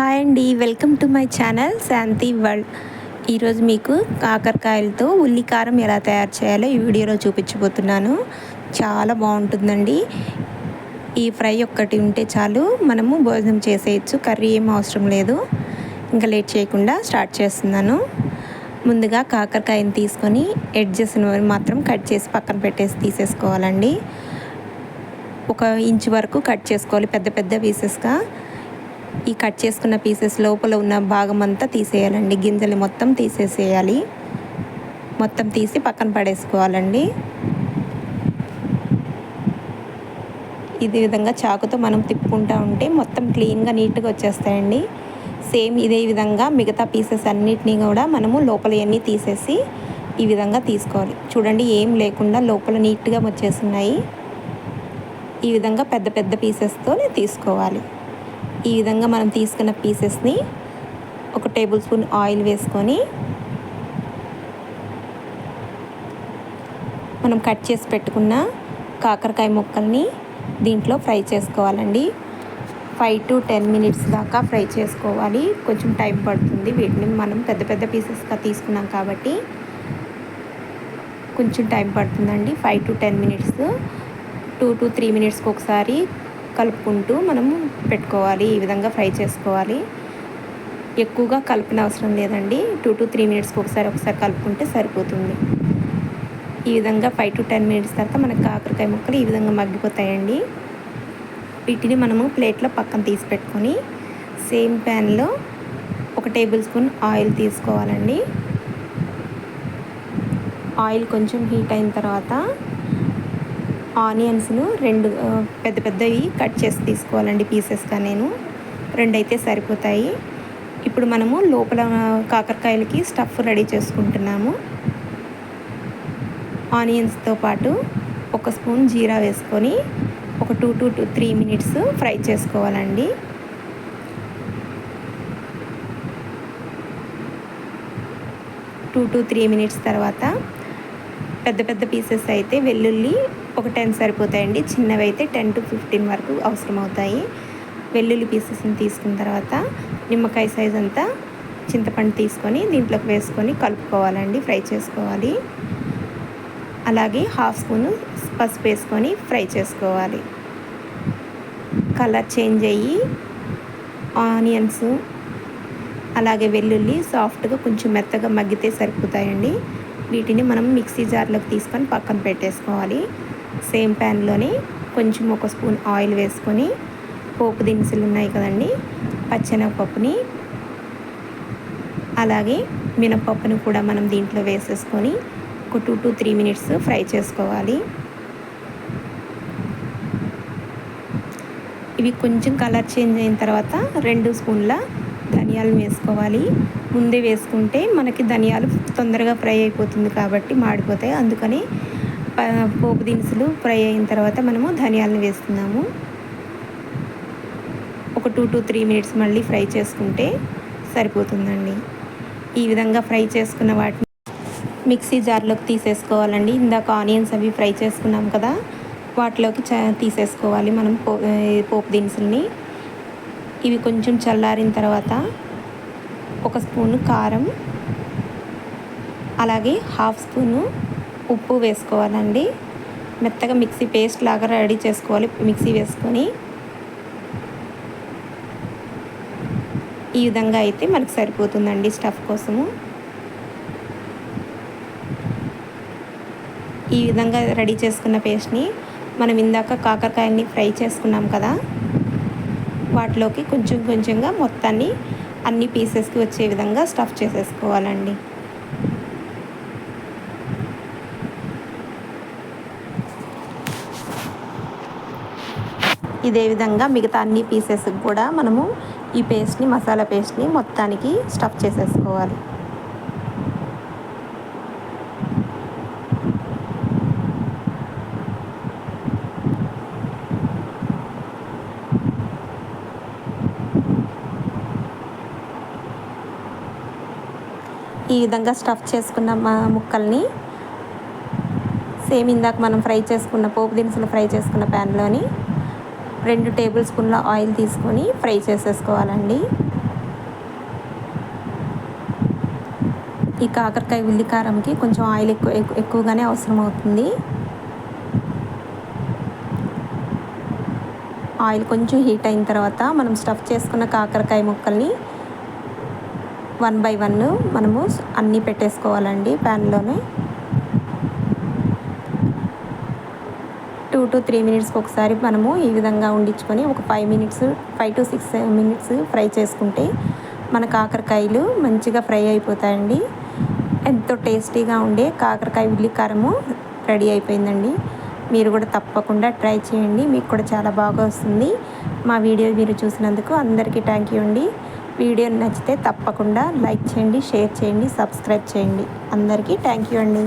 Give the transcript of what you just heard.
Hi అండి welcome to my channel Shanti world. ఈరోజు మీకు కాకరకాయలతో ఉల్లి కారం ఎలా తయారు చేయాలో ఈ వీడియోలో చూపించబోతున్నాను. చాలా బాగుంటుందండి. ఈ ఫ్రై ఒక్కటి ఉంటే చాలు మనము భోజనం చేసేయచ్చు కర్రీ ఏం అవసరం లేదు. ఇంకా లేట్ చేయకుండా స్టార్ట్ చేస్తున్నాను. ముందుగా కాకరకాయని తీసుకొని ఎడ్జెస్ మాత్రం కట్ చేసి పక్కన పెట్టేసి తీసేసుకోవాలండి. ఒక ఇంచు వరకు కట్ చేసుకోవాలి పెద్ద పెద్ద పీసెస్గా. ఈ కట్ చేసుకున్న పీసెస్ లోపల ఉన్న భాగం అంతా తీసేయాలండి. గింజలు మొత్తం తీసేసేయాలి. మొత్తం తీసి పక్కన పడేసుకోవాలండి. ఇది విధంగా చాకుతో మనం తిప్పుకుంటూ ఉంటే మొత్తం క్లీన్గా నీట్గా వచ్చేస్తాయండి. సేమ్ ఇదే విధంగా మిగతా పీసెస్ అన్నిటినీ కూడా మనము లోపల అన్నీ తీసేసి ఈ విధంగా తీసుకోవాలి. చూడండి ఏం లేకుండా లోపల నీట్గా వచ్చేస్తున్నాయి. ఈ విధంగా పెద్ద పెద్ద పీసెస్తో తీసుకోవాలి. ఈ విధంగా మనం తీసుకున్న పీసెస్ని ఒక టేబుల్ స్పూన్ ఆయిల్ వేసుకొని మనం కట్ చేసి పెట్టుకున్న కాకరకాయ ముక్కల్ని దీంట్లో ఫ్రై చేసుకోవాలండి. ఫైవ్ టు టెన్ మినిట్స్ దాకా ఫ్రై చేసుకోవాలి. కొంచెం టైం పడుతుంది. వీటిని మనం పెద్ద పెద్ద పీసెస్గా తీసుకున్నాం కాబట్టి కొంచెం టైం పడుతుందండి. Five to ten minutes. Two to three మినిట్స్కి ఒకసారి కలుపుకుంటూ మనము పెట్టుకోవాలి. ఈ విధంగా ఫ్రై చేసుకోవాలి. ఎక్కువగా కలిపిన అవసరం లేదండి. టూ టు త్రీ మినిట్స్కి ఒకసారి ఒకసారి కలుపుకుంటే సరిపోతుంది. ఈ విధంగా ఫైవ్ టు టెన్ మినిట్స్ తర్వాత మనకు కాకరకాయ ముక్కలు ఈ విధంగా మగ్గిపోతాయండి. వీటిని మనము ప్లేట్లో పక్కన తీసి పెట్టుకొని సేమ్ ప్యాన్లో ఒక టేబుల్ స్పూన్ ఆయిల్ తీసుకోవాలండి. ఆయిల్ కొంచెం హీట్ అయిన తర్వాత ఆనియన్స్ను రెండు పెద్ద పెద్దవి కట్ చేసి తీసుకోవాలండి పీసెస్గా నేను. రెండైతే సరిపోతాయి. ఇప్పుడు మనము లోపల కాకరకాయలకి స్టఫ్ రెడీ చేసుకుంటున్నాము. ఆనియన్స్తో పాటు ఒక స్పూన్ జీరా వేసుకొని ఒక two to two three minutes fry చేసుకోవాలండి. టూ టు త్రీ మినిట్స్ తర్వాత పెద్ద పెద్ద పీసెస్ అయితే వెల్లుల్లి ఒక టెన్ సరిపోతాయండి. చిన్నవి అయితే టెన్ టు ఫిఫ్టీన్ వరకు అవసరం అవుతాయి వెల్లుల్లి పీసెస్ని తీసుకున్న తర్వాత నిమ్మకాయ సైజ్ అంతా చింతపండు తీసుకొని దీంట్లోకి వేసుకొని కలుపుకోవాలండి ఫ్రై చేసుకోవాలి. అలాగే హాఫ్ స్పూన్ పసుపు వేసుకొని ఫ్రై చేసుకోవాలి. కలర్ చేంజ్ అయ్యి ఆనియన్స్ అలాగే వెల్లుల్లి సాఫ్ట్గా కొంచెం మెత్తగా మగ్గితే సరిపోతాయండి. వీటిని మనం మిక్సీ జార్లోకి తీసుకొని పక్కన పెట్టేసుకోవాలి. సేమ్ ప్యాన్లోని కొంచెం ఒక స్పూన్ ఆయిల్ వేసుకొని పోపు దినుసులు ఉన్నాయి కదండి పచ్చెనగపప్పుని. అలాగే మినపప్పుని కూడా మనం దీంట్లో వేసేసుకొని ఒక two to three minutes fry చేసుకోవాలి. ఇవి కొంచెం కలర్ చేంజ్ అయిన తర్వాత రెండు స్పూన్ల ధనియాలు వేసుకోవాలి. ముందే వేసుకుంటే మనకి ధనియాలు తొందరగా ఫ్రై అయిపోతుంది కాబట్టి మాడిపోతాయి. అందుకని పోపు దినుసులు ఫ్రై అయిన తర్వాత మనము ధనియాలను వేస్తున్నాము. ఒక టూ టు త్రీ మినిట్స్ మళ్ళీ ఫ్రై చేసుకుంటే సరిపోతుందండి. ఈ విధంగా ఫ్రై చేసుకున్న వాటిని మిక్సీ జార్లోకి తీసేసుకోవాలండి. ఇందాక ఆనియన్స్ అవి ఫ్రై చేసుకున్నాం కదా వాటిలోకి తీసేసుకోవాలి మనం పో పోపు దినుసుల్ని. ఇవి కొంచెం చల్లారిన తర్వాత ఒక స్పూను కారం అలాగే హాఫ్ స్పూను ఉప్పు వేసుకోవాలండి. మెత్తగా మిక్సీ పేస్ట్ లాగా రెడీ చేసుకోవాలి మిక్సీ వేసుకొని. ఈ విధంగా అయితే మనకు సరిపోతుందండి స్టఫ్ కోసము. ఈ విధంగా రెడీ చేసుకున్న పేస్ట్ని మనం ఇందాక కాకరకాయని ఫ్రై చేసుకున్నాం కదా వాటిలోకి కొంచెం కొంచెంగా మొత్తాన్ని అన్ని పీసెస్కి వచ్చే విధంగా స్టఫ్ చేసేసుకోవాలండి. ఇదే విధంగా మిగతా అన్ని పీసెస్కి కూడా మనము ఈ పేస్ట్ని మసాలా పేస్ట్ని మొత్తానికి స్టఫ్ చేసేసుకోవాలి. ఈ విధంగా స్టఫ్ చేసుకున్న మా ముక్కల్ని. సేమ్ ఇందాక మనం ఫ్రై చేసుకున్న పోపు దినుసులు ఫ్రై చేసుకున్న ప్యాన్లోని రెండు టేబుల్ స్పూన్ల ఆయిల్ తీసుకొని ఫ్రై చేసేసుకోవాలండి. ఈ కాకరకాయ ఉల్లికారంకి కొంచెం ఆయిల్ ఎక్కువ ఎక్కువగానే అవసరం అవుతుంది. ఆయిల్ కొంచెం హీట్ అయిన తర్వాత మనం స్టఫ్ చేసుకున్న కాకరకాయ ముక్కల్ని వన్ బై వన్ మనము అన్నీ పెట్టేసుకోవాలండి ప్యాన్లోనే. టూ టు త్రీ మినిట్స్కి ఒకసారి మనము ఈ విధంగా ఉండించుకొని ఒక five minutes five to six minutes fry చేసుకుంటే మన కాకరకాయలు మంచిగా ఫ్రై అయిపోతాయండి. ఎంతో టేస్టీగా ఉండే కాకరకాయ ఉల్లి కారము రెడీ అయిపోయిందండి. మీరు కూడా తప్పకుండా ట్రై చేయండి మీకు కూడా చాలా బాగా వస్తుంది. మా వీడియో మీరు చూసినందుకు అందరికీ థ్యాంక్ యూ అండి. వీడియో నచ్చితే తప్పకుండా లైక్ చేయండి షేర్ చేయండి సబ్స్క్రైబ్ చేయండి. అందరికీ థ్యాంక్ యూ అండి.